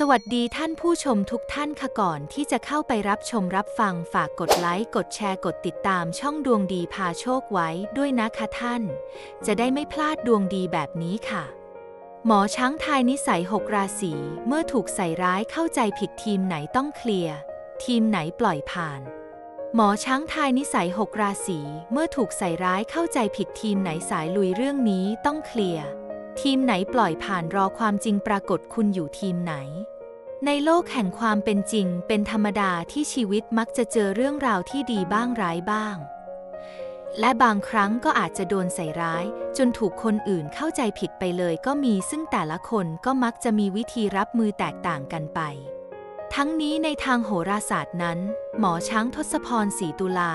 สวัสดีท่านผู้ชมทุกท่านค่ะก่อนที่จะเข้าไปรับชมรับฟังฝากกดไลค์ กดแชร์กดติดตามช่องดวงดีพาโชคไว้ด้วยนะคะท่าน จะได้ไม่พลาดดวงดีแบบนี้ค่ะ หมอช้างทายนิสัย6ราศีเมื่อถูกใส่ร้ายเข้าใจผิดทีมไหนต้องเคลียร์ ทีมไหนปล่อยผ่าน หมอช้างทายนิสัย6ราศีเมื่อถูกใส่ร้ายเข้าใจผิดทีมไหนสายลุยเรื่องนี้ต้องเคลียร์ ทีมไหนปล่อยผ่านรอความจริงปรากฏคุณอยู่ทีมไหน ในโลกแห่งความเป็นจริง เป็นธรรมดาที่ชีวิตมักจะเจอเรื่องราวที่ดีบ้างร้ายบ้าง และบางครั้งก็อาจจะโดนใส่ร้าย จนถูกคนอื่นเข้าใจผิดไปเลยก็มีซึ่งแต่ละคนก็มักจะมีวิธีรับมือแตกต่างกันไป ทั้งนี้ในทางโหราศาสตร์นั้น หมอช้างทศพรศรีตุลา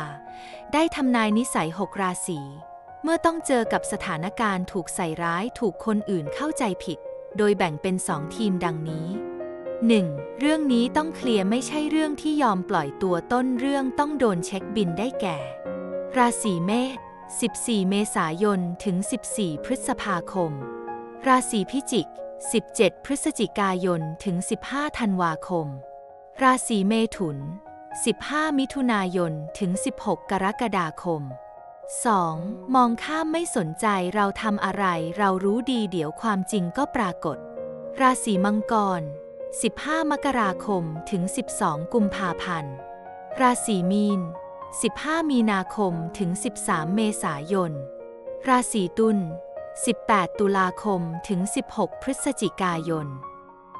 ได้ทำนายนิสัยหกราศี เมื่อต้องเจอกับสถานการณ์ถูกใส่ร้ายถูกคนอื่นเข้าใจผิด โดยแบ่งเป็นสองทีมดังนี้ 1. เรื่องนี้ต้องเคลียร์ไม่ใช่เรื่องที่ยอมปล่อยตัวต้นเรื่องต้องโดนเช็คบินได้แก่ ราศีเมษ 14 เมษายน ถึง 14 พฤษภาคม ราศีพิจิก 17 พฤศจิกายน ถึง 15 ธันวาคม ราศีเมถุน 15 มิถุนายน ถึง 16 กรกฎาคม 2. มองข้ามไม่สนใจเราทำอะไร เรารู้ดีเดี๋ยวความจริงก็ปรากฏ ราศีมังกร 15 มกราคมถึง 12 กุมภาพันธ์ ราศีมีน 15 มีนาคมถึง 13 เมษายน ราศีตุล 18 ตุลาคมถึง 16 พฤศจิกายน